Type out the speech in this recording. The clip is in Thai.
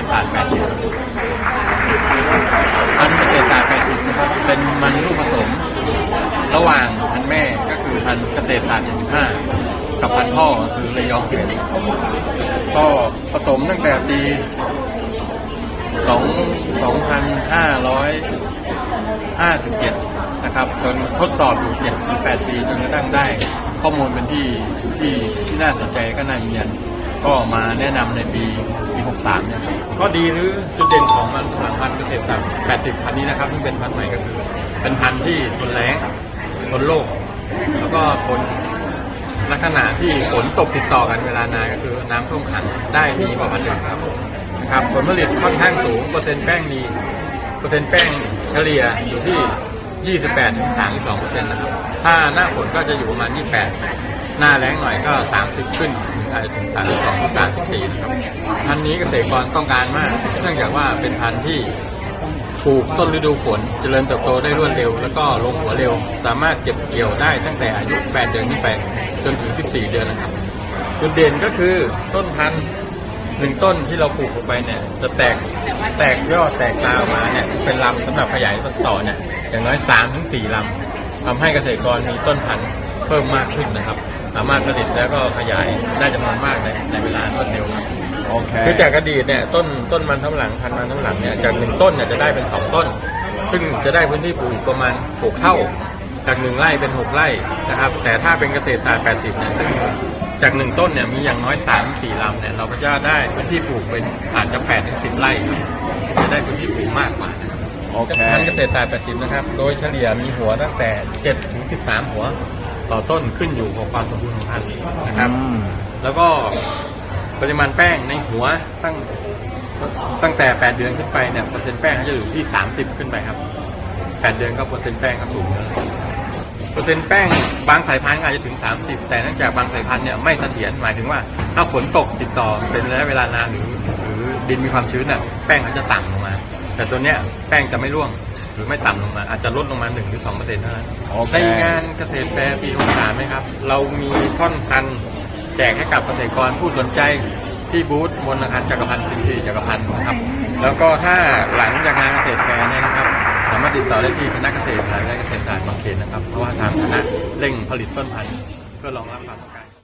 ตรศาสตร์80พันธุ์เกษตรศาสตร์80นะครับเป็นมันลูกผสม ระหว่างพันธุ์แม่ก็คือพันธุ์เกษตรศาสตร์75กับพันธุ์พ่อคือระยองเสือก็ผสมตั้งแต่ปี2 2,557นะครับจนทดสอบอยู่7-8ปีจนกระทั่งได้ข้อมูลเป็นที่ที่ที่น่าสนใจก็น่ายืนยัน ก็มาแนะนำในปีปี 63 เนี่ยก็ดีหรือจุดเด่นของมันสามพันธุ์เกษตรศาสตร์80 พันธุ์นี้นะครับที่เป็นพันธุ์ใหม่ก็คือ เป็นพันธุ์ที่ทนแล้งทนโรคแล้วก็ทนลักษณะที่ฝนตกติดต่อกันเวลานานก็คือน้ำท่วมขังได้ดีกว่าพันธุ์อื่นครับนะครับผลผลิตค่อนข้างสูงเปอร์เซ็นต์แป้งดีเปอร์เซ็นต์แป้งเฉลี่ยอยู่ที่ 28-32เปอร์เซ็นต์นะครับถ้าหน้าฝนก็จะอยู่ประมาณ 28 หน้าแล้งหน่อยก็ 30 ขึ้นถึงอาจจะถึง32ถึง34นะครับพันธุ์นี้เกษตรกรต้องการมาก เนื่องจากว่าเป็นพันธุ์ที่ปลูกต้นฤดูฝนเจริญเติบโตได้รวดเร็ว แล้วก็ลงหัวเร็ว สามารถเก็บเกี่ยวได้ตั้งแต่อายุ 8 เดือนขึ้นไปจนถึง 14 เดือนนะครับ จุดเด่นก็คือต้นพันธุ์หนึ่งต้นที่เราปลูกลงไปเนี่ย จะแตกแตกยอดแตกตาออกมาเนี่ยเป็นลำสำหรับขยายต้นต่อเนี่ยอย่างน้อย3ถึง4ลำทำให้เกษตรกรมีต้นพันธุ์เพิ่มมากขึ้นนะครับ สามารถผลิตแล้วก็ขยายได้จำนวนมากในในเวลารวดเร็วครับโอเคคือจากอดีตเนี่ยต้นต้นมันทั้งหลังพันมันทั้งหลังเนี่ยจากหนึ่งต้นเนี่ยจะได้เป็นสองต้น ซึ่งจะได้พื้นที่ปลูกประมาณหกเท่า จากหนึ่งไร่เป็นหกไร่นะครับ แต่ถ้าเป็นเกษตรศาสตร์ 80เนี่ยซึ่งจากหนึ่งต้นเนี่ยมีอย่างน้อย3 4ลำเนี่ยเราก็จะได้พื้นที่ปลูกเป็นอาจจะ8ถึง10ไร่ครับจะได้พื้นที่ปลูกมากกว่านะครับโอเคพันธุ์เกษตรศาสตร์ 80 นะครับ โดยเฉลี่ยมีหัวตั้งแต่7ถึง13 หัว ต่อต้นขึ้นอยู่กับความสมบูรณ์ของพันธุ์นะครับ อืม แล้วก็ปริมาณแป้งในหัวตั้งตั้งแต่ 8 เดือนขึ้นไปเนี่ยเปอร์เซ็นต์แป้งเขาจะอยู่ที่ 30 ขึ้นไปครับ 8 เดือนก็เปอร์เซ็นต์แป้งก็สูงแล้วเปอร์เซ็นต์แป้งบางสายพันธุ์ก็อาจจะถึง 30 แต่เนื่องจากบางสายพันธุ์เนี่ยไม่เสถียรหมายถึงว่าถ้าฝนตกติดต่อเป็นระยะเวลานานหรือหรือดินมีความชื้นน่ะแป้งเขาจะต่ำลงมา แต่ตัวเนี้ยแป้งจะไม่ร่วง หรือไม่ต่ำลงมาอาจจะลดลงมา1หรือ2เปอร์เซ็นต์เท่านั้นโอเค ในงานเกษตรแฟร์ปี63ไหมครับ เรามีท่อนพันธุ์แจกให้กับเกษตรกรผู้สนใจที่บูธมนอาคารจักรพันธ์เป็นสี่จักรพันธ์นะครับ แล้วก็ถ้าหลังจากงานเกษตรแฟร์เนี่ยนะครับ สามารถติดต่อได้ที่คณะเกษตรมหาวิทยาลัยเกษตรศาสตร์บางเขนนะครับ เพราะว่าทางคณะเร่งผลิตต้นพันธุ์เพื่อรองรับความต้องการ